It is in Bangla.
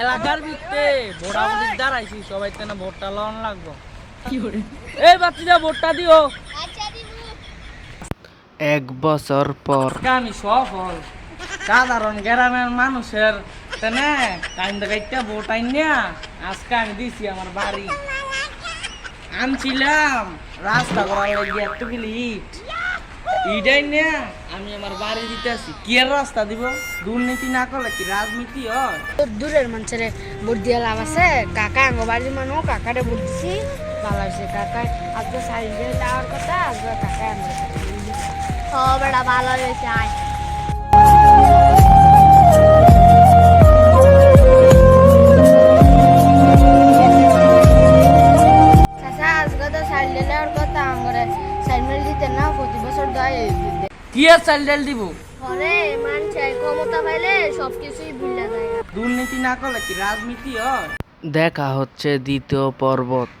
এলাকার ভিত্তে দাঁড়াইছি সবাই তেনে ভোটটা লন লাগবো। এই বাচ্চাটা ভোটটা দিও। এক বছর পর। আমি সফল। সাধারণ গ্রামের মানুষের তেনে টাইম দেখাইতে ভোট আইনিয়া আজকে আমি দিছি আমার বাড়ি। আনছিলাম রাস্তা করার লাগিয়ে এত গেলি ইট। ইটাই না, আমি আমার বাড়ি দিতে আসি। কি আর রাস্তা দিব? দুর্নীতি না করলে কি রাজনীতি হয়? দূরের মানুষের ভোট দিয়ে লাভ আছে। কাকা আঙ্গ বাড়ির মানুষ, কাকারে ভোট দিছি। ভালো হয়েছে কাকা আজকে সাইড দিয়ে যাওয়ার কথা আজকে কাকা ও বেটা, ভালো হয়েছে, আয়। সাইড দিয়ে যাওয়ার কথা, আঙ্গরে সাইড দেয় কি আর চাল ডাল দিব? ঘরে চাই ক্ষমতা পাইলে সবকিছুই ভুলে যায়। দুর্নীতি না করলে কি রাজনীতি হয়? দেখা হচ্ছে দ্বিতীয় পর্বত।